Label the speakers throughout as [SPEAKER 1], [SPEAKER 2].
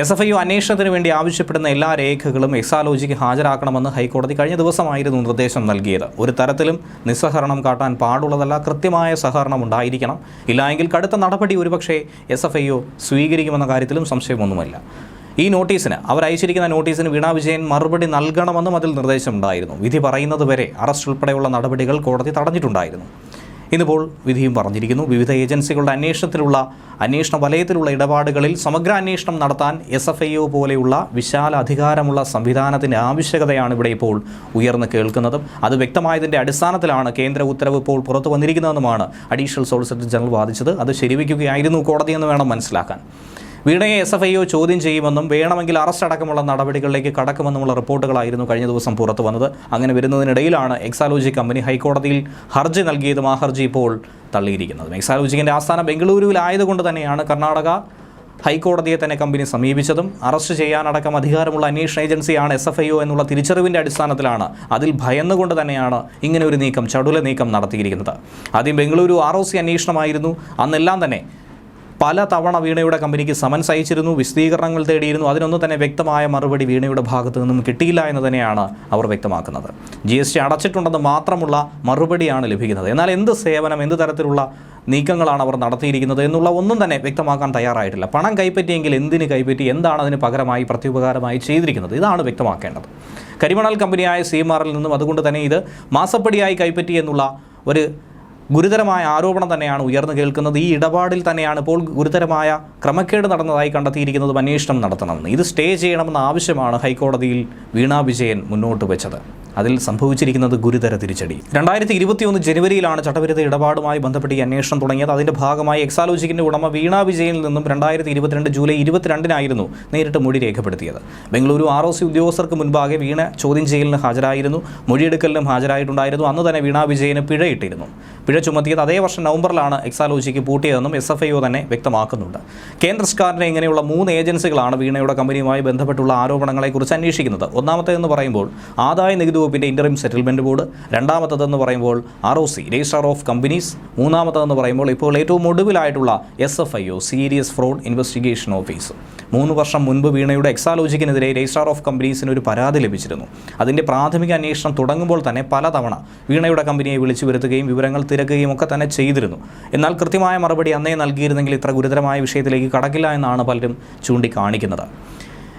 [SPEAKER 1] S F I അന്വേഷണത്തിന് വേണ്ടി ആവശ്യപ്പെടുന്ന എല്ലാ രേഖകളും എക്സാലോജിക്ക് ഹാജരാക്കണമെന്ന് ഹൈക്കോടതി കഴിഞ്ഞ ദിവസമായിരുന്നു നിർദ്ദേശം നൽകിയത്. ഒരു തരത്തിലും നിസ്സഹകരണം കാട്ടാൻ പാടുള്ളതല്ല കൃത്യമായ സഹകരണം ഉണ്ടായിരിക്കണം. ഇല്ലായെങ്കിൽ കടുത്ത നടപടി ഒരുപക്ഷെ എസ് എഫ് ഐ സ്വീകരിക്കുമെന്ന കാര്യത്തിലും സംശയമൊന്നുമില്ല. ഈ നോട്ടീസിന് അവർ അയച്ചിരിക്കുന്ന നോട്ടീസിന് വീണാ വിജയൻ മറുപടി നൽകണമെന്നും അതിൽ നിർദ്ദേശമുണ്ടായിരുന്നു. വിധി പറയുന്നത് വരെ അറസ്റ്റ് ഉൾപ്പെടെയുള്ള നടപടികൾ കോടതി തടഞ്ഞിട്ടുണ്ടായിരുന്നു. ഇന്നിപ്പോൾ വിധിയും പറഞ്ഞിരിക്കുന്നു. വിവിധ ഏജൻസികളുടെ അന്വേഷണത്തിലുള്ള അന്വേഷണ വലയത്തിലുള്ള ഇടപാടുകളിൽ സമഗ്ര അന്വേഷണം നടത്താൻ എസ് എഫ് ഐ ഒ പോലെയുള്ള വിശാല അധികാരമുള്ള സംവിധാനത്തിന്റെ ആവശ്യകതയാണ് ഇവിടെ ഇപ്പോൾ ഉയർന്നു കേൾക്കുന്നതും. അത് വ്യക്തമായതിന്റെ അടിസ്ഥാനത്തിലാണ് കേന്ദ്ര ഉത്തരവ് ഇപ്പോൾ പുറത്തു വന്നിരിക്കുന്നതെന്നുമാണ് അഡീഷണൽ സോളിസിറ്റർ ജനറൽ വാദിച്ചത്. അത് ശരിവയ്ക്കുകയായിരുന്നു കോടതിയെന്ന് വേണം മനസ്സിലാക്കാൻ. വീണയെ എസ് എഫ് ഐ ഒ ചോദ്യം ചെയ്യുമെന്നും വേണമെങ്കിൽ അറസ്റ്റ് അടക്കമുള്ള നടപടികളിലേക്ക് കടക്കുമെന്നുമുള്ള റിപ്പോർട്ടുകളായിരുന്നു കഴിഞ്ഞ ദിവസം പുറത്തു വന്നത്. അങ്ങനെ വരുന്നതിനിടയിലാണ് എക്സാലോജി കമ്പനി ഹൈക്കോടതിയിൽ ഹർജി നൽകിയതും ആ ഹർജി ഇപ്പോൾ തള്ളിയിരിക്കുന്നതും. എക്സാലോജിക്കിന്റെ ആസ്ഥാനം ബംഗളൂരുവിലായതുകൊണ്ട് തന്നെയാണ് കർണാടക ഹൈക്കോടതിയെ തന്നെ കമ്പനി സമീപിച്ചതും. അറസ്റ്റ് ചെയ്യാനടക്കം അധികാരമുള്ള അന്വേഷണ ഏജൻസിയാണ് എസ് എഫ് ഐ ഒ എന്നുള്ള തിരിച്ചറിവിന്റെ അടിസ്ഥാനത്തിലാണ് അതിൽ ഭയന്നുകൊണ്ട് തന്നെയാണ് ഇങ്ങനെ ഒരു നീക്കം ചടുല നീക്കം നടത്തിയിരിക്കുന്നത്. ആദ്യം ബംഗളൂരു ആർ ഒ സി അന്വേഷണമായിരുന്നു. അന്നെല്ലാം തന്നെ പല തവണ വീണയുടെ കമ്പനിക്ക് സമൻസ് അയച്ചിരുന്നു വിശദീകരണങ്ങൾ തേടിയിരുന്നു. അതിനൊന്നും തന്നെ വ്യക്തമായ മറുപടി വീണയുടെ ഭാഗത്തു നിന്നും കിട്ടിയില്ല എന്ന് തന്നെയാണ് അവർ വ്യക്തമാക്കുന്നത്. ജി എസ് ടി അടച്ചിട്ടുണ്ടെന്ന് മാത്രമുള്ള മറുപടിയാണ് ലഭിക്കുന്നത്. എന്നാൽ എന്ത് സേവനം എന്ത് തരത്തിലുള്ള നീക്കങ്ങളാണ് അവർ നടത്തിയിരിക്കുന്നത് എന്നുള്ള ഒന്നും തന്നെ വ്യക്തമാക്കാൻ തയ്യാറായിട്ടില്ല. പണം കൈപ്പറ്റിയെങ്കിൽ എന്തിന് കൈപ്പറ്റി എന്താണ് അതിന് പകരമായി പ്രത്യുപകാരമായി ചെയ്തിരിക്കുന്നത്? ഇതാണ് വ്യക്തമാക്കേണ്ടത്. കരിമണൽ കമ്പനിയായ സി എം നിന്നും അതുകൊണ്ട് തന്നെ ഇത് മാസപ്പടിയായി കൈപ്പറ്റി എന്നുള്ള ഒരു ഗുരുതരമായ ആരോപണം തന്നെയാണ് ഉയർന്നു കേൾക്കുന്നത്. ഈ ഇടപാടിൽ തന്നെയാണ് ഇപ്പോൾ ഗുരുതരമായ ക്രമക്കേട് നടന്നതായി കണ്ടെത്തിയിരിക്കുന്നതും. അന്വേഷണം നടത്തണമെന്ന് ഇത് സ്റ്റേ ചെയ്യണമെന്ന ആവശ്യമാണ് ഹൈക്കോടതിയിൽ വീണാ വിജയൻ മുന്നോട്ട് വെച്ചത്. അതിൽ സംഭവിച്ചിരിക്കുന്നത് ഗുരുതര തിരിച്ചടി. രണ്ടായിരത്തി ഇരുപത്തിയൊന്ന് ജനുവരിയിലാണ് ചട്ടവിരുദ്ധ ഇടപാടുമായി ബന്ധപ്പെട്ട് ഈ അന്വേഷണം തുടങ്ങിയത്. അതിന്റെ ഭാഗമായി എക്സാലോജിക്കിന്റെ ഉടമ വീണ വിജയനിൽ നിന്നും രണ്ടായിരത്തി ഇരുപത്തിരണ്ട് ജൂലൈ ഇരുപത്തിരണ്ടിനായിരുന്നു നേരിട്ട് മൊഴി രേഖപ്പെടുത്തിയത്. ബംഗളൂരു ആർ ഒ സി ഉദ്യോഗസ്ഥർക്ക് മുൻപാകെ വീണ ചോദ്യം ചെയ്യലിന് ഹാജരായിരുന്നു. മൊഴിയെടുക്കലിനും ഹാജരായിട്ടുണ്ടായിരുന്നു. അന്ന് തന്നെ വീണ വിജയന് പിഴയിട്ടിരുന്നു. പിഴ ചുമത്തിയത് അതേ വർഷം നവംബറിലാണ് എക്സാലോജിക്ക് പൂട്ടിയതെന്നും എസ് എഫ് ഐ ഒ തന്നെ വ്യക്തമാക്കുന്നുണ്ട്. കേന്ദ്ര സർക്കാരിനെ ഇങ്ങനെയുള്ള മൂന്ന് ഏജൻസികളാണ് വീണയുടെ കമ്പനിയുമായി ബന്ധപ്പെട്ടുള്ള ആരോപണങ്ങളെക്കുറിച്ച് അന്വേഷിക്കുന്നത്. ഒന്നാമത്തേതെന്ന് പറയുമ്പോൾ ആദായ നികുതി വകുപ്പിന്റെ ഇന്ററിം സെറ്റിൽമെന്റ് ബോർഡ് രണ്ടാമത്തതെന്ന് പറയുമ്പോൾ R O C registrar of companies മൂന്നാമത്തതെന്ന് പറയുമ്പോൾ ഇപ്പോൾ ഏറ്റവും ഒടുവിലായിട്ടുള്ള S F I O serious fraud investigation office മൂന്ന് വർഷം മുൻപ് വീണയുടെ എക്സാലോജിക്കിനെതിരെ രജിസ്ട്രാർ ഓഫ് കമ്പനീസിന് ഒരു പരാതി ലഭിച്ചിരുന്നു. അതിന്റെ പ്രാഥമിക അന്വേഷണം തുടങ്ങുമ്പോൾ തന്നെ പലതവണ വീണയുടെ കമ്പനിയെ വിളിച്ചു വരുത്തുകയും വിവരങ്ങൾ തിരക്കുകയും ഒക്കെ തന്നെ ചെയ്തിരുന്നു. എന്നാൽ കൃത്യമായ മറുപടി അന്നേ നൽകിയിരുന്നെങ്കിൽ ഇത്ര ഗുരുതരമായ വിഷയത്തിലേക്ക് കടക്കില്ല എന്നാണ് പലരും ചൂണ്ടിക്കാണിക്കുന്നത്.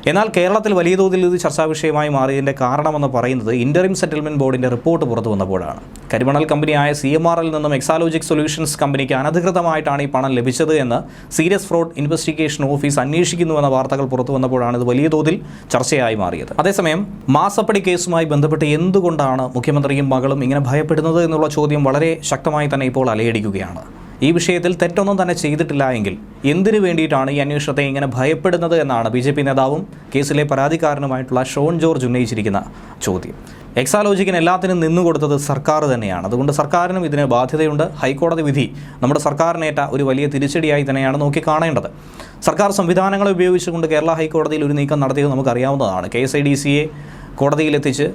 [SPEAKER 1] എന്നാൽ കേരളത്തിൽ വലിയ തോതിൽ ഇത് ചർച്ചാ വിഷയമായി മാറിയതിന്റെ കാരണമെന്ന് പറയുന്നത് ഇന്ററിം സെറ്റിൽമെന്റ് ബോർഡിന്റെ റിപ്പോർട്ട് പുറത്തു വന്നപ്പോഴാണ്. കരിമണൽ കമ്പനിയായ സി എം ആറിൽ നിന്നും എക്സാലോജിക് സൊല്യൂഷൻസ് കമ്പനിക്ക് അനധികൃതമായിട്ടാണ് ഈ പണം ലഭിച്ചത് എന്ന് സീരിയസ് ഫ്രോഡ് ഇൻവെസ്റ്റിഗേഷൻ ഓഫീസ് അന്വേഷിക്കുന്നുവെന്ന വാർത്തകൾ പുറത്തു വന്നപ്പോഴാണ് ഇത് വലിയ തോതിൽ ചർച്ചയായി മാറിയത്. അതേസമയം മാസപ്പടി കേസുമായി ബന്ധപ്പെട്ട് എന്തുകൊണ്ടാണ് മുഖ്യമന്ത്രിയും മകളും ഇങ്ങനെ ഭയപ്പെടുന്നത് എന്നുള്ള ചോദ്യം വളരെ ശക്തമായി തന്നെ ഇപ്പോൾ അലയടിക്കുകയാണ്. ഈ വിഷയത്തിൽ തെറ്റൊന്നും തന്നെ ചെയ്തിട്ടില്ല എങ്കിൽ എന്തിനു വേണ്ടിയിട്ടാണ് ഈ അന്വേഷണത്തെ ഇങ്ങനെ ഭയപ്പെടുന്നത് എന്നാണ് ബി ജെ പി നേതാവും കേസിലെ പരാതിക്കാരനുമായിട്ടുള്ള ഷോൺ ജോർജ് ഉന്നയിച്ചിരിക്കുന്ന ചോദ്യം. എക്സാലോജിക്കിന് എല്ലാത്തിനും നിന്നുകൊടുത്തത് സർക്കാർ തന്നെയാണ്. അതുകൊണ്ട് സർക്കാരിനും ഇതിന് ബാധ്യതയുണ്ട്. ഹൈക്കോടതി വിധി നമ്മുടെ സർക്കാരിനേറ്റ ഒരു വലിയ തിരിച്ചടിയായി തന്നെയാണ് നോക്കി കാണേണ്ടത് സർക്കാർ സംവിധാനങ്ങളെ ഉപയോഗിച്ചുകൊണ്ട് കേരള ഹൈക്കോടതിയിൽ ഒരു നീക്കം നടത്തിയത് നമുക്കറിയാവുന്നതാണ്. കെ എസ് ഐ ഡി സിയെ കോടതിയിലെത്തിച്ച്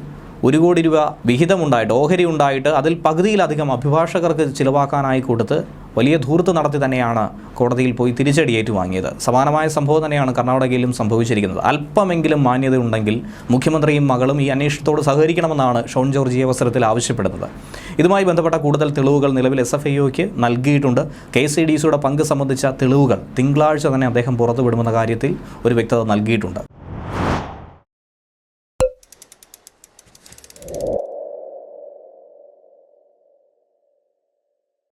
[SPEAKER 1] ഒരു കോടി രൂപ വിഹിതമുണ്ടായിട്ട് ഓഹരി ഉണ്ടായിട്ട് അതിൽ പകുതിയിലധികം അഭിഭാഷകർക്ക് ചിലവാക്കാനായി കൊടുത്ത് വലിയ ധൂർത്ത് നടത്തി തന്നെയാണ് കോടതിയിൽ പോയി തിരിച്ചടി ഏറ്റുവാങ്ങിയത്. സമാനമായ സംഭവം തന്നെയാണ് കർണാടകയിലും സംഭവിച്ചിരിക്കുന്നത്. അല്പമെങ്കിലും മാന്യത ഉണ്ടെങ്കിൽ മുഖ്യമന്ത്രിയും മകളും ഈ അന്വേഷണത്തോട് സഹകരിക്കണമെന്നാണ് ഷോൺ ജോർജ് ഈ അവസരത്തിൽ ആവശ്യപ്പെടുന്നത്. ഇതുമായി ബന്ധപ്പെട്ട കൂടുതൽ തെളിവുകൾ നിലവിൽ എസ് എഫ് ഐഒക്ക് ഒക്ക് നൽകിയിട്ടുണ്ട്. കെ സി ഡി സിയുടെ പങ്ക് സംബന്ധിച്ച തെളിവുകൾ തിങ്കളാഴ്ച തന്നെ അദ്ദേഹം പുറത്തുവിടുമെന്ന കാര്യത്തിൽ ഒരു വ്യക്തത നൽകിയിട്ടുണ്ട്.